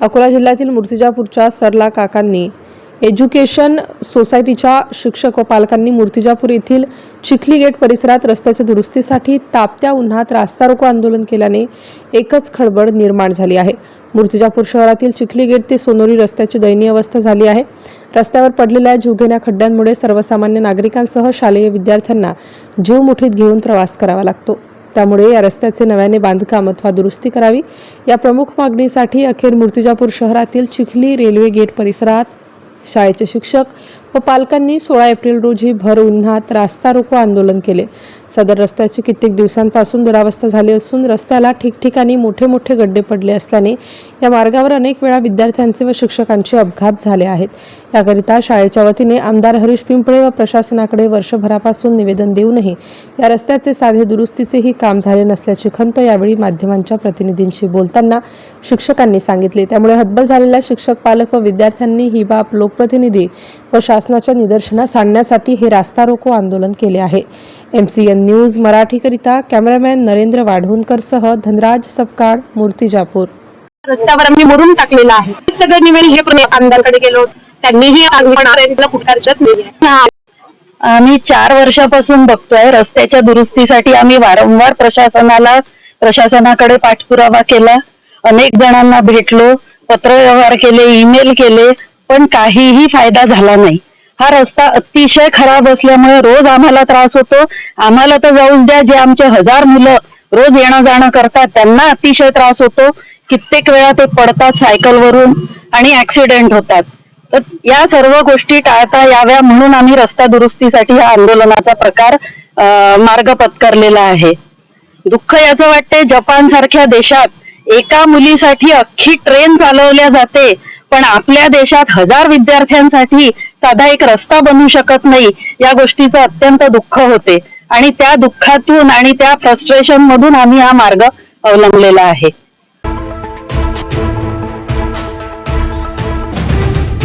अकोला जिल्ह्यातील मूर्तिजापूरच्या सरला काकांनी एज्युकेशन सोसायटीच्या शिक्षक व पालकांनी मूर्तिजापूर येथील चिखली गेट परिसरात रस्त्याच्या दुरुस्तीसाठी तापत्या उन्हात रास्ता रोको आंदोलन केल्याने एकच खळबळ निर्माण झाली आहे. मूर्तिजापूर शहरातील चिखली गेट ते सोनोरी रस्त्याची दयनीय अवस्था झाली आहे. रस्त्यावर पडलेल्या जीवघेण्या खड्ड्यांमुळे सर्वसामान्य नागरिकांसह शालेय विद्यार्थ्यांना जीव मुठीत घेऊन प्रवास करावा लागतो. त्यामुळे या रस्त्याचे नव्याने बांधकाम अथवा दुरुस्ती करावी. या प्रमुख मागणीसाठी अखेर मूर्तिजापूर शहरातील चिखली रेल्वे गेट परिसरात शाळेचे शिक्षक व पालकांनी सोळा एप्रिल रोजी भर उन्हात रास्ता रोको आंदोलन केले. सदर रस्त्याची कित्येक दिवसांपासून दुरावस्था झाली असून रस्त्याला ठिकठिकाणी मोठे मोठे गड्डे पडले असल्याने या मार्गावर अनेक वेळा विद्यार्थ्यांचे व शिक्षकांचे अपघात झाले आहेत. याकरिता शाळेच्या वतीने आमदार हरीश पिंपळे व प्रशासनाकडे वर्षभरापासून निवेदन देऊनही या रस्त्याचे साधे दुरुस्तीचेही काम झाले नसल्याची खंत यावेळी माध्यमांच्या प्रतिनिधींशी बोलताना शिक्षकांनी सांगितले. त्यामुळे हतबल झालेल्या शिक्षक पालक व विद्यार्थ्यांनी ही बाब लोकप्रतिनिधी व शासनाच्या निदर्शनास आणण्यासाठी हे रास्ता रोको आंदोलन केले आहे. एमसीएन न्यूज मराठीकरिता कॅमेरामॅन नरेंद्र वाढवणकर सह धनराज सपकाळ मूर्तिजापूर रस्त्यावर आम्ही मोडून टाकलेला आहे. सगळं निवेदन हे पण आमदारकडे गेलो त्यांनीही आम्ही चार वर्षापासून बघतोय रस्त्याच्या दुरुस्तीसाठी आम्ही वारंवार प्रशासनाला प्रशासनाकडे पाठपुरावा केला. अनेक जणांना भेटलो पत्रव्यवहार केले ईमेल केले पण काहीही फायदा झाला नाही. हा रस्ता अतिशय खराब असल्यामुळे रोज आम्हाला त्रास होतो. आम्हाला तर जाऊच द्या जे आमचे हजार मुलं रोज येणं जाणं करतात त्यांना अतिशय त्रास होतो. कित्येक वेळा ते पडतात सायकलवरून आणि ऍक्सिडेंट होतात. तर या सर्व गोष्टी टाळता याव्या म्हणून आम्ही रस्ता दुरुस्तीसाठी या आंदोलनाचा प्रकार मार्ग पत्करलेला आहे. दुःख याचं वाटते जपान सारख्या देशात एका मुलीसाठी अख्खी ट्रेन चालवल्या जाते. पण आपल्या देशात हजार विद्यार्थ्यांसाठी साधा एक रस्ता बनू शकत नाही या गोष्टीचं अत्यंत दुःख होते. आणि त्या दुःखातून आणि त्या फ्रस्ट्रेशन मधून आम्ही हा मार्ग अवलंबलेला आहे.